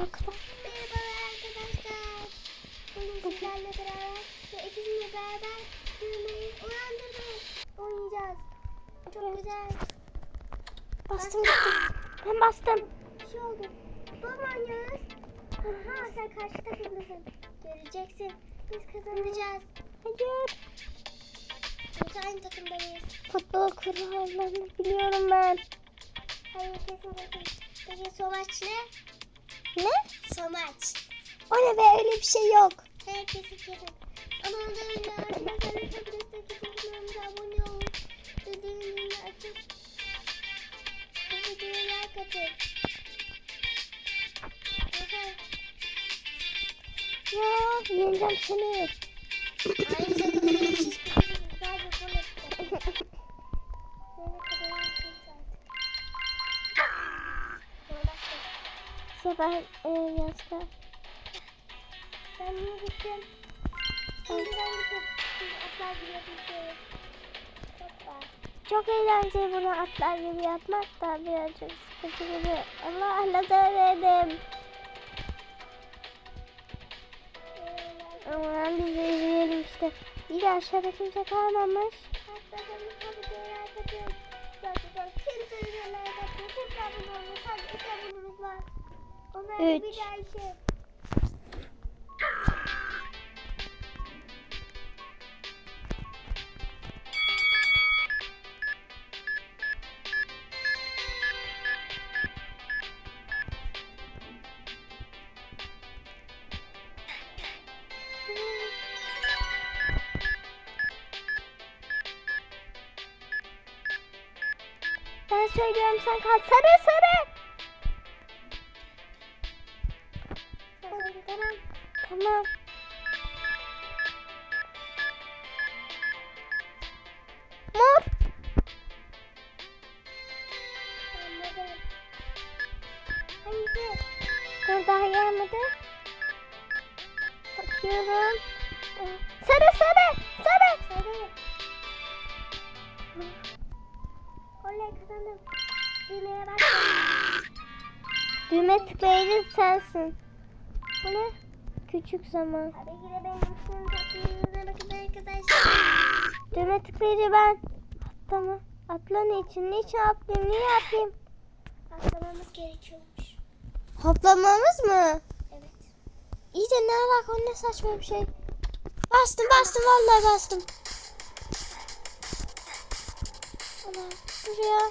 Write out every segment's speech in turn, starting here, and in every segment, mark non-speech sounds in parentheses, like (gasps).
parkta. Merhaba arkadaşlar. Bugün sizlerle beraber ve ikizimle beraber yürümeyi uyandırdık. Oynayacağız. Çok güzel. Bastım gittim. Ben bastım. Bir şey oldu. Mu oynuyoruz? Aha sen karşı takımdasın. Göreceksin. Biz kazanacağız. Hayır. Biz aynı takımdayız. Futbol kurallarını biliyorum ben. Hayır kesin kesin. Peki Somaç ne? Somaç. O ne be öyle bir şey yok. Kesin kesin. Ama ondan önce arkadaşlar lütfen destek kanalımıza abone olun. Bildirimleri açıp bu videoya like atın. Aha. Ya yeneceğim seni. Aynı Sefer e, Yaska. Ben niye gittim? Ben gittim. Atlar gibi. Hoppa. Çok eğlenceli bunu atlar gibi yapmak da birazcık sıkıntı gibi. Lazer verdim. Aman biz de izleyelim işte. İyi de aşağıda kimse kalmamış. Üç. Üç. Ben söylüyorum sen kal. Sarı sarı. Tamam. Tamam. Mor. Anladım. Hangisi? Dur daha gelmedi. Bakıyorum. Sarı sarı sarı. Sarı. Oley kazandım. Düğmeye bastım. (gasps) Düğme tıklayıcı sensin. Bu ne? Küçük zaman. Tabii ki de benim için tatlılığına bakın arkadaşlar. (gasps) Düğme tıklayıcı ben. Atlama. Atla niçin? Niçin atlayayım? Niye atlayayım? Atlamamız gerekiyormuş. Hoplamamız mı? Evet. İyi de ne alaka? O ne saçma bir şey. Bastım bastım vallahi bastım. Allah buraya.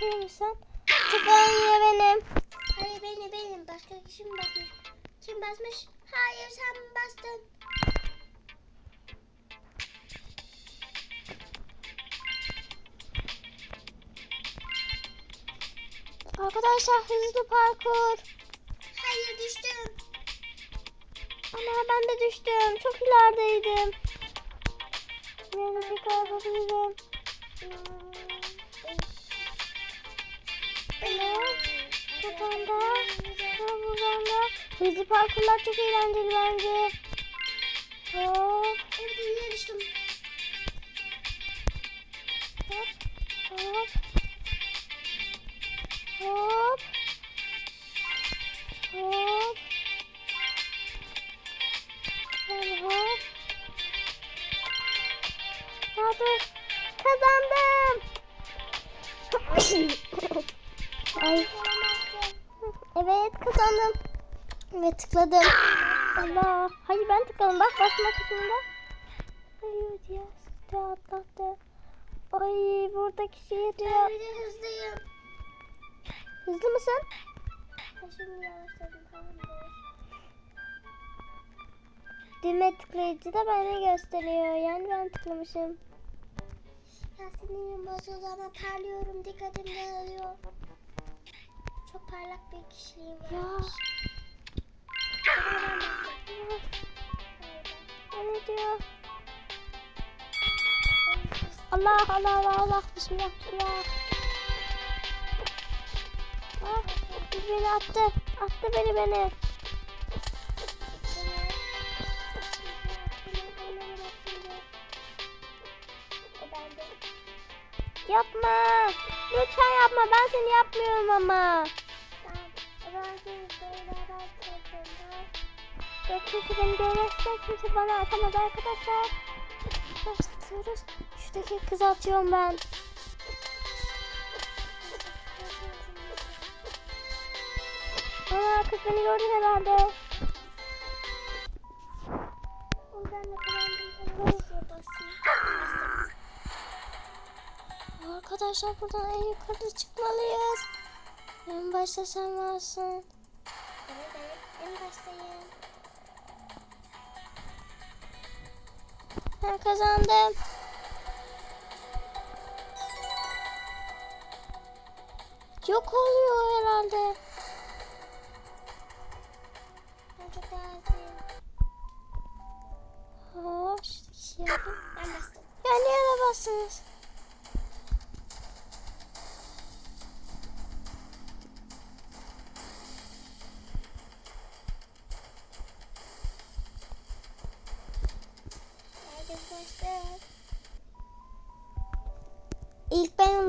Mi sen? Tıklanıyor benim. Hayır benim benim. Başka kişi mi basmış? Kim basmış? Hayır sen bastın. Arkadaşlar hızlı parkur. Hayır düştüm. Ama ben de düştüm. Çok ilerideydim. Nerede tekrar yapabilirim? Ne? Kafamda. Ha buradan da. Hızlı parkurlar çok eğlenceli bence. Hop Evet yine düştüm. Tıkladım. Allah. Hayır ben tıkladım. Bak basma kısmında. Hayır ya. Sıkı atlattı. Ay buradaki şey diyor. Ben hızlıyım. Hızlı mısın? Şimdi yavaşladım tamamdır. Düğme tıklayıcı da bana gösteriyor. Yani ben tıklamışım. Ya sinirim bozuldu ama parlıyorum dikkatim dağılıyor. Çok parlak bir kişiliğim var. Ya. Ne diyor? Allah Allah Allah Allah. Bismillah bismillah. Ah, beni attı. Attı beni beni. Yapma. Lütfen yapma. Ben seni yapmıyorum ama. Yok kimse beni görmezse kimse bana atamaz arkadaşlar. Başlıyoruz. Şuradaki kızı atıyorum ben. Aa kız beni gördü herhalde. Arkadaşlar buradan en yukarı çıkmalıyız. En başta sen varsın. En baştayım. Ben kazandım. Yok oluyor herhalde. Ben çok razıyım. Ha, işte şey. Ya niye arabasınız?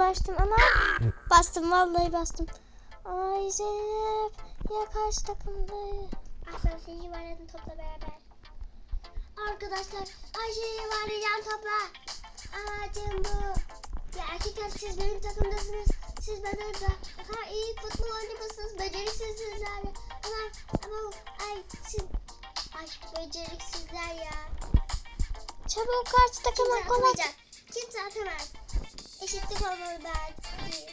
Ulaştım ama bastım vallahi bastım. Ay Zeynep ya karşı takımda. Aslan seni yuvarladın topla beraber. Arkadaşlar Ayşe'yi yuvarlayacağım topla. Amacım bu. Ya erkekler siz benim takımdasınız. Siz benden da ha, iyi futbol oynamışsınız. Beceriksizsiniz abi. Ama ama ay siz ay beceriksizler ya. Çabuk karşı takıma Kimse gol at. atamayacak. Kimse atamaz. Eşitlik olmalı belki.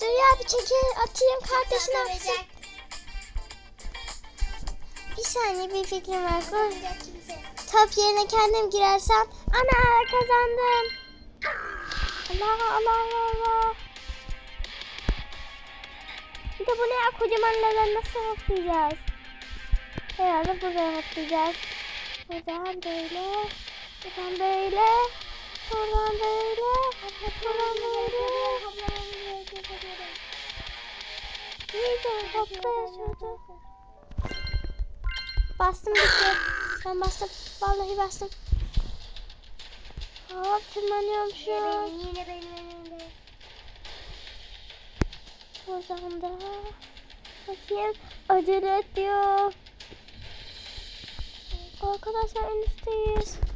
Dur ya bir çekil atayım kardeşine atsın. Bir saniye bir fikrim var. Kimse. Top yerine kendim girersem ana kazandım. Allah Allah Allah Allah. Bir de bu ne ya kocaman level nasıl hoplayacağız? Herhalde buraya hoplayacağız. Buradan böyle. Buradan böyle. Buradan böyle. Buradan böyle. İyice hoplaya şurada. Bastım bitti. Ben bastım. Vallahi bastım. Hop tırmanıyorum şu an. Yine benim önümde. Oradan da. Bakayım. Acele et diyor. Arkadaşlar en üstteyiz.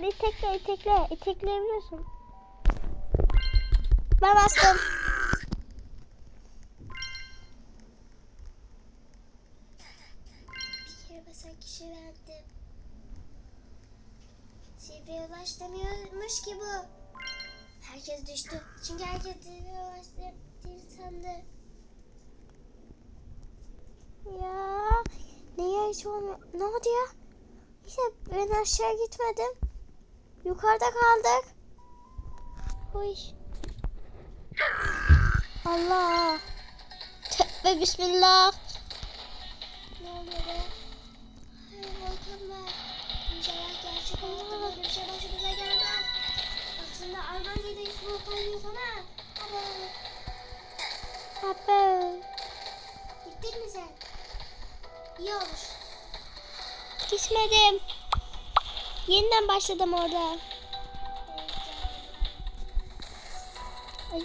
Gel itekle itekle. İtekleyebiliyorsun. Ben bastım. Bir kere basan kişi verdim. Zirveye ulaştamıyormuş ki bu. Herkes düştü. Çünkü herkes zirveye ulaştı. Bir sandı. Ya niye hiç olmuyor? Ne oldu ya? İşte ben aşağı gitmedim. Yukarıda kaldık. Uy. Allah. Tövbe bismillah. Ne oluyor be? Hayır volkan var. İnşallah gerçek olur da böyle bir şey başımıza gelmez. Aslında Almanya'da hiç volkan yok ama. Ama Abo. gittin mi sen? İyi olmuş. Gitmedim. Yeniden başladım orada.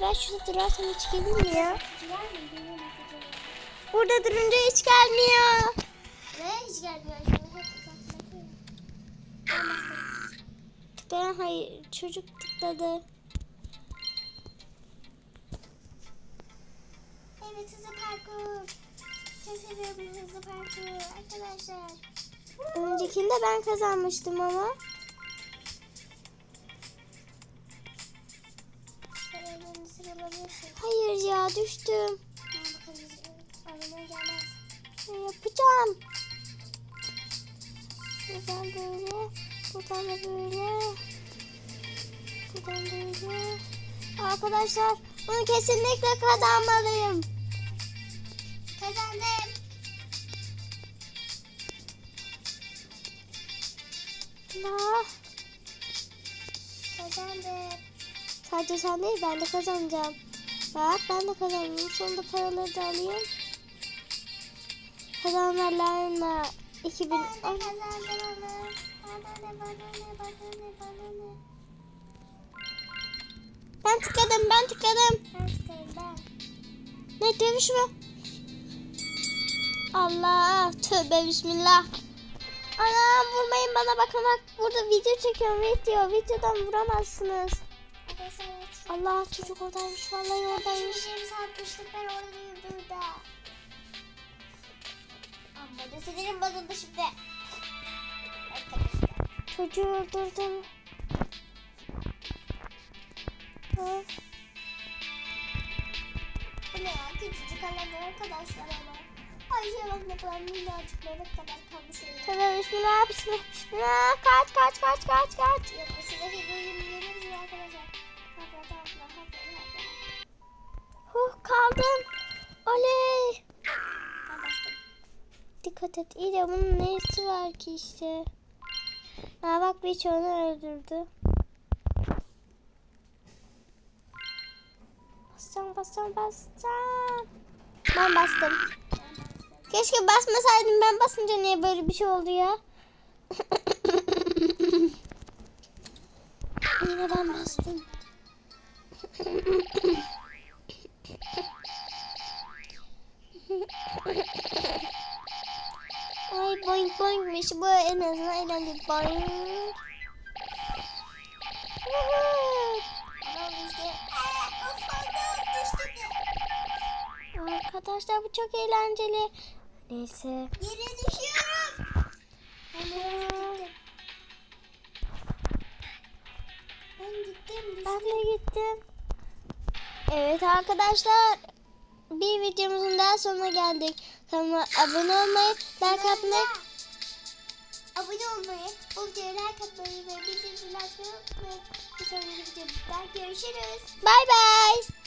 Ben şurada durarsam hiç gelir mi ya? Burada durunca hiç gelmiyor. Ve hiç gelmiyor. Ben hayır çocuk tıkladı. Evet hızlı parkur. Çok seviyorum hızlı parkur arkadaşlar. Öncekinde ben kazanmıştım ama. Hayır ya düştüm. Ne yapacağım? Buradan böyle. Buradan da böyle. Buradan böyle. Arkadaşlar bunu kesinlikle kazanmalıyım. Kazandım. La. Kazandım. Sadece sen değil ben de kazanacağım. Bak ben de kazandım. Sonunda paraları da alayım. Kazananlarla 2000 Ben de kazandım onu. Bana ne bana ne bana ne bana ne. Ben tıkladım ben tıkladım. Ben çıkayım ben. Ne dövüş mü? Allah tövbe bismillah. Anam vurmayın bana bakın bak burada video çekiyorum video videodan vuramazsınız. Evet. Allah çocuk oradaymış vallahi oradaymış. Şimdi satmıştık ben orada değilim burada. Amma da sinirim bozuldu şimdi. Arkadaşlar. Çocuğu öldürdüm. Ha, Bu ne ya? Küçücük alanlar arkadaşlar ama. Ayşe bak ne kadar minnacık bebek kadar kalmış öyle. Tövbe bismillah bismillah bismillah kaç kaç kaç kaç kaç. Yok size. Huh kaldım. Oley. Bastım. Dikkat et. İyi de bunun neyisi var ki işte. Ha bak bir onu öldürdü. Basacağım. Ben bastım. Ben bastım. Keşke basmasaydım ben basınca niye böyle bir şey oldu ya? (laughs) Yine ben bastım. (laughs) Ay boing boingmiş bu en azından eğlenceli boing. Arkadaşlar bu çok eğlenceli. Neyse. Yere düşüyorum. Gittim. Ben gittim. Ben de gittim. Evet arkadaşlar. Bir videomuzun daha sonuna geldik. Kanalıma abone olmayı, like atmayı. Abone olmayı, bu videoya like atmayı ve bildirimleri açmayı unutmayın. Bir sonraki videomuzda görüşürüz. Bay bay.